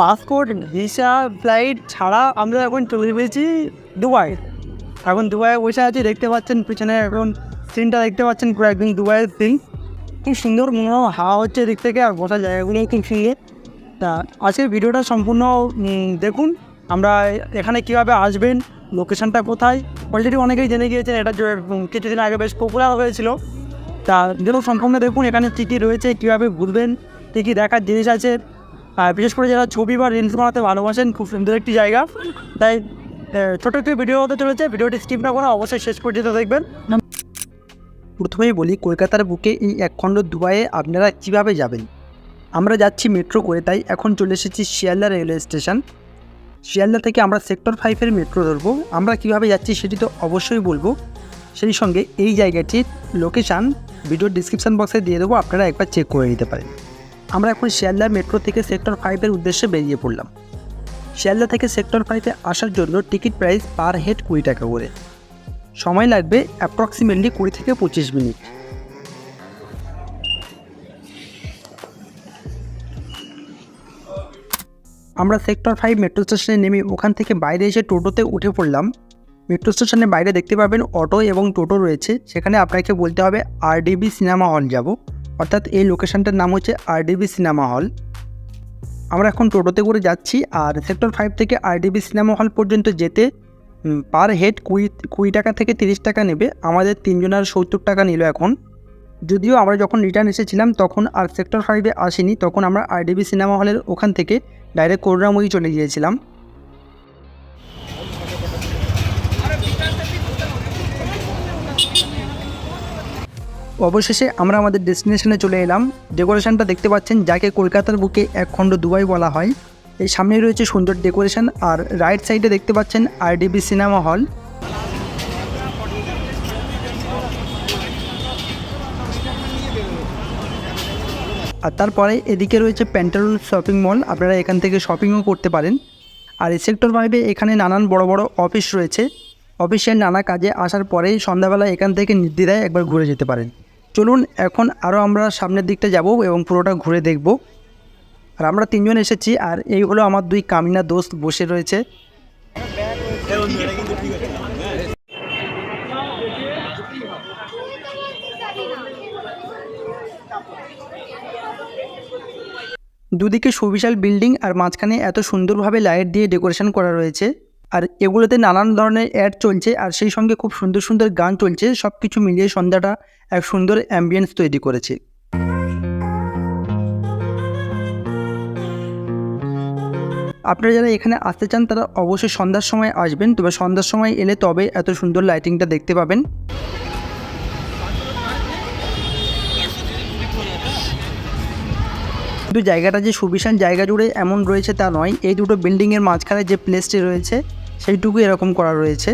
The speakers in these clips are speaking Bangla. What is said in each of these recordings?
পাসপোর্ট, ভিসা, ফ্লাইট ছাড়া আমরা এখন চলে পেয়েছি দুবাই। এখন দুবাইয়ে বসে আছি, দেখতে পাচ্ছেন পিছনে এখন সিনটা দেখতে পাচ্ছেন, পুরো একদম দুবাইয়ের সিন। খুব সুন্দর মনোরম হাওয়া হচ্ছে দিক থেকে আর বসার জায়গাগুলো খুব সুন্দর তা আজকের ভিডিওটা সম্পূর্ণ দেখুন, আমরা এখানে কীভাবে আসবেন, লোকেশনটা কোথায়। অলরেডি অনেকেই জেনে গিয়েছেন, এটা কিছুদিন আগে বেশ পপুলার হয়েছিল। তা যেন সম্পূর্ণ দেখুন, এখানে কী কী রয়েছে, কীভাবে ঘুরবেন, কী কী দেখার জিনিস আছে। বিশেষ করে যারা ছবি বা রিলস বানাতে ভালোবাসেন, খুব সুন্দর একটি জায়গা। তাই ছোটো একটি ভিডিও হতে চলেছে। ভিডিওটি স্কিপ না করে অবশ্যই শেষ পর্যন্ত দেখবেন। প্রথমেই বলি, কলকাতার বুকে এই একখণ্ড দুবাইয়ে আপনারা কীভাবে যাবেন? আমরা যাচ্ছি মেট্রো করে, তাই এখন চলে এসেছি শিয়ালদা রেলওয়ে স্টেশন শিয়ালদা থেকে আমরা সেক্টর ফাইভের মেট্রো ধরবো। আমরা কীভাবে যাচ্ছি সেটি তো অবশ্যই বলব। সেই সঙ্গে এই জায়গাটির লোকেশান ভিডিওর ডিসক্রিপশান বক্সে দিয়ে দেবো। আপনারা একবার চেক করে নিতে পারেন। আমরা এখন শিয়ালদা মেট্রো থেকে সেক্টর ফাইভের উদ্দেশ্যে বেরিয়ে পড়লাম। শিয়ালদা থেকে সেক্টর ফাইভে আসার জন্য টিকিট প্রাইস পার হেড কুড়ি টাকা করে। সময় লাগবে অ্যাপ্রক্সিমেটলি কুড়ি থেকে পঁচিশ মিনিট। আমরা সেক্টর ফাইভ মেট্রো স্টেশনে নেমে ওখান থেকে বাইরে এসে টোটোতে উঠে পড়লাম। মেট্রো স্টেশনের বাইরে দেখতে পাবেন অটো এবং টোটো রয়েছে। সেখানে আপনাকে বলতে হবে আরডিবি সিনেমা হল যাব। অর্থাৎ এই লোকেশনটার নাম হচ্ছে আরডিবি সিনেমা হল। আমরা এখন টোটোতে করে যাচ্ছি আর সেক্টর ফাইভ থেকে আরডিবি সিনেমা হল পর্যন্ত যেতে পার হেড কুড়ি কুড়ি টাকা থেকে তিরিশ টাকা নেবে। আমাদের তিনজনের সত্তর টাকা নিল এখন। যদিও আমরা যখন রিটার্ন এসেছিলাম তখন আর সেক্টর ফাইভে আসিনি, তখন আমরা আরডিবি সিনেমা হলের ওখান থেকে ডাইরেক্ট করুণাময়ী চলে গিয়েছিলাম। অবশেষে আমরা আমাদের ডেস্টিনেশনে চলে এলাম। ডেকোরেশনটা দেখতে পাচ্ছেন, যাকে কলকাতার বুকে এক খণ্ড দুবাই বলা হয়। এই সামনে রয়েছে সুন্দর ডেকোরেশন, আর রাইট সাইডে দেখতে পাচ্ছেন আরডিবি সিনেমা হল। আর তারপরে এদিকে রয়েছে প্যান্টালুন শপিং মল, আপনারা এখান থেকে শপিংও করতে পারেন। আর এই সেক্টর ফাইভে এখানে নানান বড় বড় অফিস রয়েছে। অফিসের নানা কাজে আসার পরেই সন্ধ্যাবেলা এখান থেকে নির্দ্বিধায় একবার ঘুরে যেতে পারেন। চলুন এখন আরও আমরা সামনের দিকটা যাব এবং পুরোটা ঘুরে দেখব। আর আমরা তিনজন এসেছি আর এই হলো আমার দুই কামিনা দোস্ত বসে রয়েছে। দুদিকে সুবিশাল বিল্ডিং আর মাঝখানে এত সুন্দরভাবে লাইট দিয়ে ডেকোরেশন করা রয়েছে। আর এগুলোতে নানান ধরনের অ্যাড চলছে আর সেই সঙ্গে খুব সুন্দর সুন্দর গান চলছে সব কিছু মিলিয়ে সন্ধ্যাটা এক সুন্দর অ্যাম্বিয়েন্স তৈরি করেছে। আপনারা যারা এখানে আসতে চান তারা অবশ্যই সন্ধ্যার সময় আসবেন, তবে সন্ধ্যার সময় এলে তবে এত সুন্দর লাইটিংটা দেখতে পাবেন। কিন্তু জায়গাটা যে সুবিশাল জায়গা জুড়ে এমন রয়েছে তা নয়, এই দুটো বিল্ডিংয়ের মাঝখানে যে প্লেসটি রয়েছে সেইটুকু এরকম করা রয়েছে।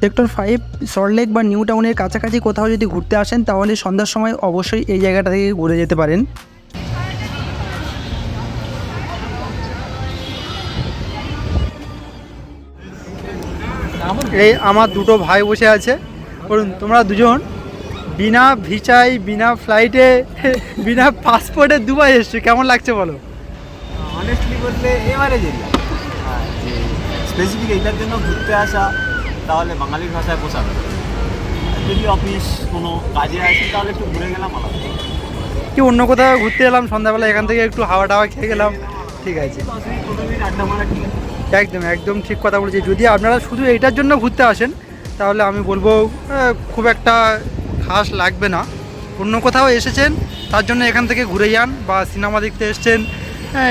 সেক্টর ফাইভ সল্টলেক বা নিউ টাউনের কাছাকাছি কোথাও যদি ঘুরতে আসেন তাহলে সন্ধ্যার সময় অবশ্যই এই জায়গাটা থেকে ঘুরে যেতে পারেন। এই আমার দুটো ভাই বসে আছে। বলুন তোমরা দুজন? বিনা ভিসায় বিনা ফ্লাইটে বিনা পাসপোর্টে দুবাই এসছো কেমন লাগছে বলো? অনেস্টলি বললে এবারে যেলাম স্পেসিফিক এইটার জন্য ঘুরতে আসা তাহলে বাঙালির ভাষায় পোষাবে যদি অফিস কোনো কাজে আসি তাহলে একটু ঘুরে গেলাম আলাদা। কি অন্য কোথাও ঘুরতে এলাম সন্ধ্যাবেলা এখান থেকে একটু হাওয়া টাওয়া খেয়ে গেলাম? ঠিক আছে। একদম একদম ঠিক কথা বলেছি। যদি আপনারা শুধু এইটার জন্য ঘুরতে আসেন তাহলে আমি বলব খুব একটা খাস লাগবে না। অন্য কোথাও এসেছেন তার জন্য এখান থেকে ঘুরে যান বা সিনেমা দেখতে এসছেন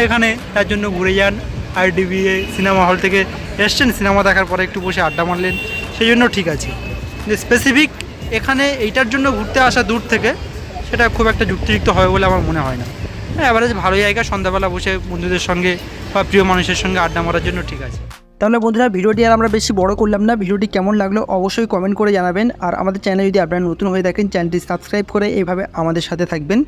এখানে তার জন্য ঘুরে যান। আইডিবি সিনেমা হল থেকে এসছেন, সিনেমা দেখার পরে একটু বসে আড্ডা মারলেন, সেই জন্য ঠিক আছে। স্পেসিফিক এখানে এইটার জন্য ঘুরতে আসা দূর থেকে সেটা খুব একটা যুক্তিযুক্ত হবে বলে আমার মনে হয় না। হ্যাঁ অ্যাভারেজ ভালো জায়গা, সন্ধ্যাবেলা বসে বন্ধুদের সঙ্গে বা প্রিয় মানুষের সঙ্গে আড্ডা মারার জন্য ঠিক আছে। তাহলে বন্ধুরা, ভিডিওটি আর আমরা বেশি বড় করলাম না, ভিডিওটি কেমন লাগল অবশ্যই কমেন্ট করে জানাবেন, আর আমাদের চ্যানেলে যদি আপনারা নতুন হয়ে থাকেন চ্যানেলটি সাবস্ক্রাইব করে এইভাবে আমাদের সাথে থাকবেন।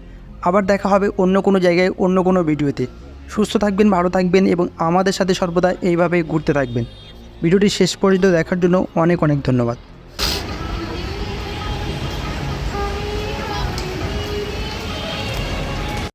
আবার দেখা হবে অন্য কোনো জায়গায়, অন্য কোনো ভিডিওতে সুস্থ থাকবেন, ভালো থাকবেন এবং আমাদের সাথে সর্বদা এইভাবে ঘুরতে থাকবেন। ভিডিওটি শেষ পর্যন্ত দেখার জন্য অনেক অনেক ধন্যবাদ।